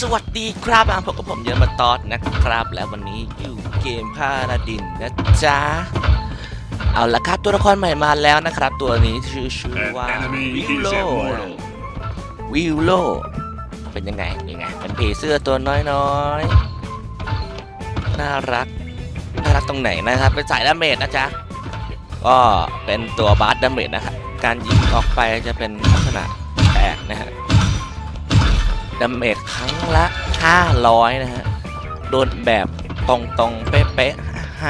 สวัสดีครับมาพบกับผมเยอะมาตอดนะครับ แล้ววันนี้อยู่เกมพาราดินนะจ๊ะ เอาละครับตัวละครใหม่มาแล้วนะครับ ตัวนี้ชื่อชื่อ An ว่า enemy วิ is โล immortal. วิโลเป็นยังไงยังไงเป็นผีเสื้อตัวน้อยๆน่ารักน่ารักตรงไหนนะครับ เป็นสายดาเมจนะจ๊ะก็เป็นตัวบาสดาเมจนะครับการยิงออกไปจะเป็นลักษณะแตกนะฮะ ดาเมจครั้งละ 500 นะฮะ โดนแบบตรงๆ เป๊ะๆ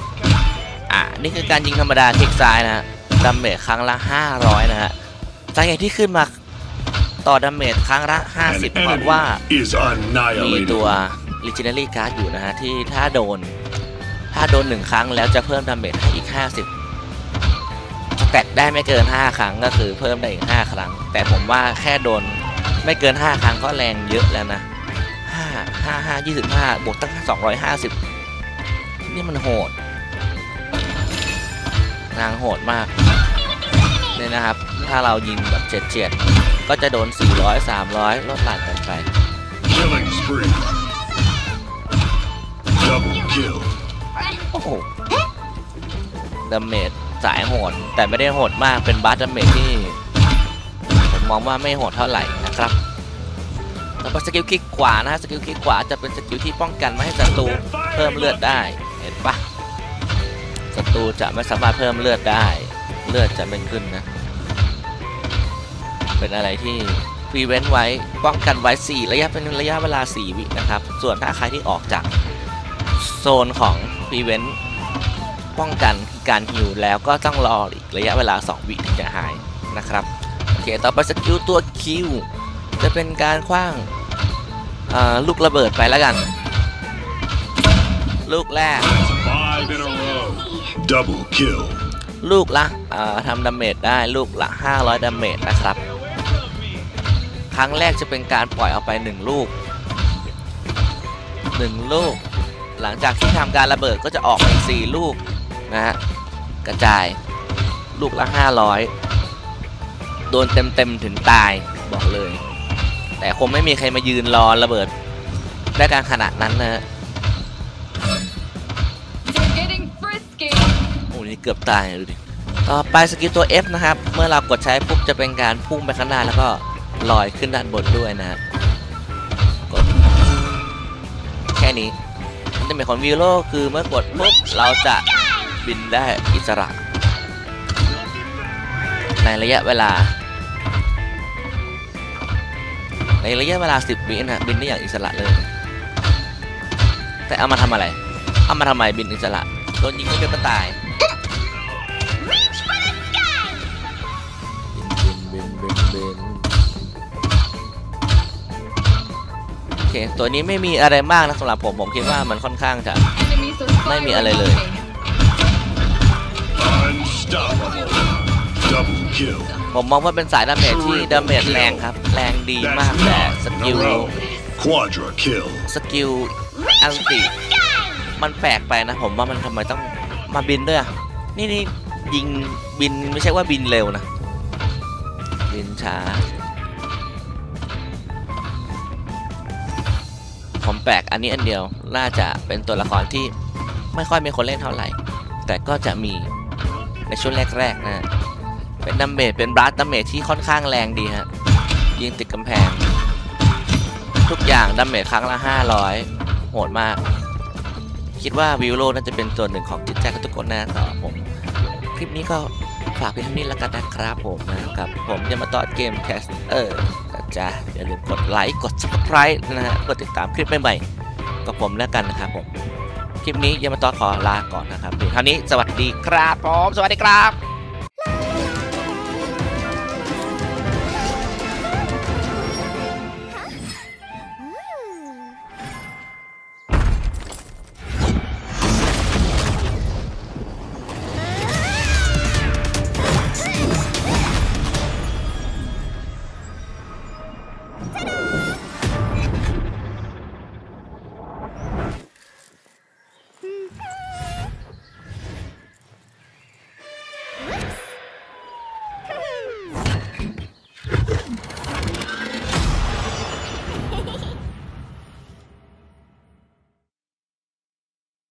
500 อะ นี่คือการยิงธรรมดาคลิกซ้ายนะฮะดาเมจครั้งละ 500 นะฮะสาเหตุที่ขึ้นมาต่อดาเมจครั้งละ An 50เพราะว่า enemy is มีตัว annihilated. Legendary Card อยู่นะฮะ ที่ถ้าโดน ถ้าโดน 1 ครั้งแล้วจะเพิ่มดาเมจให้อีก 50สแต็กได้ไม่เกิน 5 ครั้งก็คือเพิ่มได้อีก 5 ครั้ง แต่ผมว่าแค่โดน ไม่เกิน 5 ครั้งก็แรงเยอะแล้วนะ 5 5 5 25 บวกตั้ง 250 นี่มันโหด นางโหดมากเนี่ยนะครับ ถ้าเรายิงแบบเฉียดๆก็จะโดน 400 300 ลดหลั่นกันไป Killing spree. Double kill. โอ้โหดาเมจสายโหด แต่ไม่ได้โหดมากเป็นบาสดาเมจที่ ผมมองว่าไม่โหดเท่าไหร่ นะครับแล้วก็สกิลคลิกขวานะฮะสกิลคลิกขวาจะเป็นสกิลที่ป้องกันไม่ให้ศัตรูเพิ่มเลือดได้เห็นปะศัตรูจะไม่สามารถเพิ่มเลือดได้ เลือดจะไม่ขึ้นนะ เป็นอะไรที่พรีเวนไว้ป้องกันไว้ 4 ระยะเป็นระยะเวลา 4 วินะครับ ส่วนถ้าใครที่ออกจากโซนของพรีเวนต์ป้องกันการฮิวแล้วก็ต้องรออีกระยะเวลา 2 วิถึงจะหายนะครับ โอเค ต่อไปสกิลตัวคิว จะเป็นการคว้างเอ่อลูกระเบิดไปแล้วกัน ลูกแรก Five in a row. Double kill. ลูกละเอ่อทำดาเมจได้ลูกละ 500ดาเมจนะครับ ครั้งแรกจะเป็นการปล่อยออกไป 1 ลูก 1 ลูก หลังจากที่ทำการระเบิดก็จะออกอีก4ลูกนะฮะกระจายลูกละ 500 โดนเต็มๆถึงตายบอกเลย แต่คงไม่มีใครมายืนรอระเบิดได้การขนาดนั้นนะฮะ You're getting frisky. โอ้นี่เกือบตายเลยดูดิต่อไปสกิลตัว F นะครับ เมื่อเรากดใช้ปุ๊บจะเป็นการพุ่งไปข้างหน้าแล้วก็ลอยขึ้นด้านบนด้วยนะฮะกดแค่นี้มันจะเป็นของวิโลคือเมื่อกดปุ๊บเราจะบินได้อิสระ ในระยะเวลา ในระยะเวลา 10 วินะบินได้อย่างอิสระเลย แต่เอามาทำอะไร เอามาทำไมบินอิสระ โดนยิงไม่เป็นก็ตายบินบินบินบินบินโอเค ตัวนี้ไม่มีอะไรมากนะสำหรับผม ผมคิดว่ามันค่อนข้างจะ Enemies are Let me firing alay at เลย ผมมองว่าเป็นสายดาเมจที่ดาเมจแรงครับ แรงดีมากแต่สกิลสกิลอัลติมันแปลกไปนะผมว่ามันทำไมต้องมาบินด้วยนี่นี่ยิงบินไม่ใช่ว่าบินเร็วนะ บินช้า ผมแปลกอันนี้อันเดียวน่าจะเป็นตัวละครที่ไม่ค่อยมีคนเล่นเท่าไหร่ แต่ก็จะมีในช่วงแรกๆนะ เป็นดัมเมจเป็นบลัสดัมเมจที่ค่อนข้างแรงดีฮะ ยิงติดกำแพง ทุกอย่างดัมเมจครั้งละ 500 โหดมาก คิดว่าวิวโลน่าจะเป็นส่วนหนึ่งของจิตใจของทุกคนแน่ต่อผม คลิปนี้ก็ฝากเพียงเท่านี้แล้วกันนะครับผมนะครับ ผมจะมาต่อเกมแคสเออจ๊ะอย่าลืมกดไลค์ กด subscribe นะฮะกดติดตามคลิปใหม่ๆกับผมแล้วกันนะครับผม คลิปนี้ยามาต่อขอลาก่อนนะครับเพียงเท่านี้สวัสดีครับผม สวัสดีครับ